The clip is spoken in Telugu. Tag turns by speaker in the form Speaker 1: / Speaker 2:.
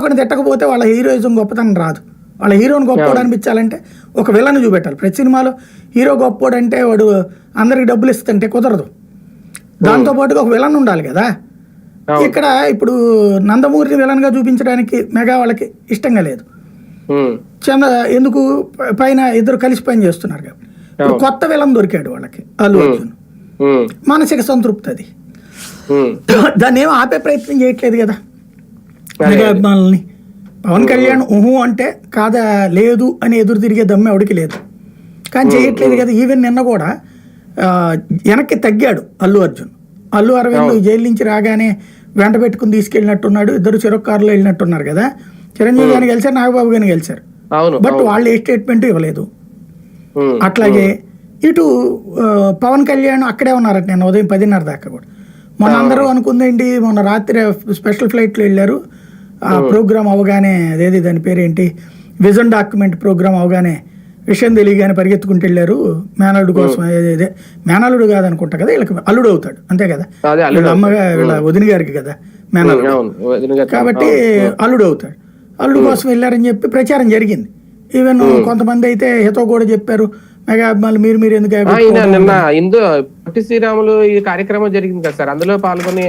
Speaker 1: ఒకటి తిట్టకపోతే వాళ్ళ హీరోయిజం గొప్పతనం రాదు. వాళ్ళ హీరోని గొప్పోడు అనిపించాలంటే ఒక విలన్ చూపెట్టాలి. ప్రతి సినిమాలో హీరో గొప్పోడు అంటే వాడు అందరికి డబ్బులు ఇస్తుంటే కుదరదు. దాంతో పాటుగా ఒక విలన్ ఉండాలి కదా. ఇక్కడ ఇప్పుడు నందమూరిని విలన్గా చూపించడానికి మెగా వాళ్ళకి ఇష్టంగా లేదు. చంద ఎందుకు పైన ఇద్దరు కలిసి పని చేస్తున్నారు కాబట్టి కొత్త విలన్ దొరికాడు వాళ్ళకి అల్లు అర్జున్. మానసిక సంతృప్తి అది. దాన్ని ఏం ఆపే ప్రయత్నం చేయట్లేదు కదా. అభిమానుల్ని పవన్ కళ్యాణ్ ఊహు అంటే కాదా లేదు అని ఎదురు తిరిగే దమ్ము ఎవడికి లేదు. కానీ చేయట్లేదు కదా. ఈవెన్ నిన్న కూడా వెనక్కి తగ్గాడు అల్లు అర్జున్. అల్లు అరవింద్ జైలు నుంచి రాగానే వెంట పెట్టుకుని తీసుకెళ్ళినట్టున్నాడు. ఇద్దరు చెరొక కారులో వెళ్ళినట్టున్నారు కదా. చిరంజీవి గారిని గెలిచారు నాగబాబు గారిని గెలిచారు. బట్ వాళ్ళు ఏ స్టేట్మెంట్ ఇవ్వలేదు. అట్లాగే ఇటు పవన్ కళ్యాణ్ అక్కడే ఉన్నారట నేను ఉదయం పదిన్నర దాకా కూడా. మొన్న అందరూ అనుకుందేంటి మొన్న రాత్రి స్పెషల్ ఫ్లైట్లో వెళ్ళారు. ఆ ప్రోగ్రామ్ అవగానే అదేది దాని పేరేంటి? విజన్ డాక్యుమెంట్ ప్రోగ్రామ్ అవగానే విషయం తెలియగానే పరిగెత్తుకుంటూ వెళ్ళారు. మేనల్లుడు కోసం అదే మేనల్లుడు కాదనుకుంటా కదా వీళ్ళకి అల్లుడు అవుతాడు. అంతే కదా? వీళ్ళ అమ్మగా వీళ్ళ వదిన గారికి కదా మేనల్లుడు. కాబట్టి అల్లుడు అవుతాడు. అల్లుడు కోసం వెళ్ళారని చెప్పి ప్రచారం జరిగింది. ఈవెన్ కొంతమంది అయితే హితో కూడా చెప్పారు మెగా అభిమానులు మీరు మీరు ఎందుకు
Speaker 2: నిన్న ఇందు పొట్టి శ్రీరాములు ఈ కార్యక్రమం జరిగింది కదా సార్. అందులో పాల్గొని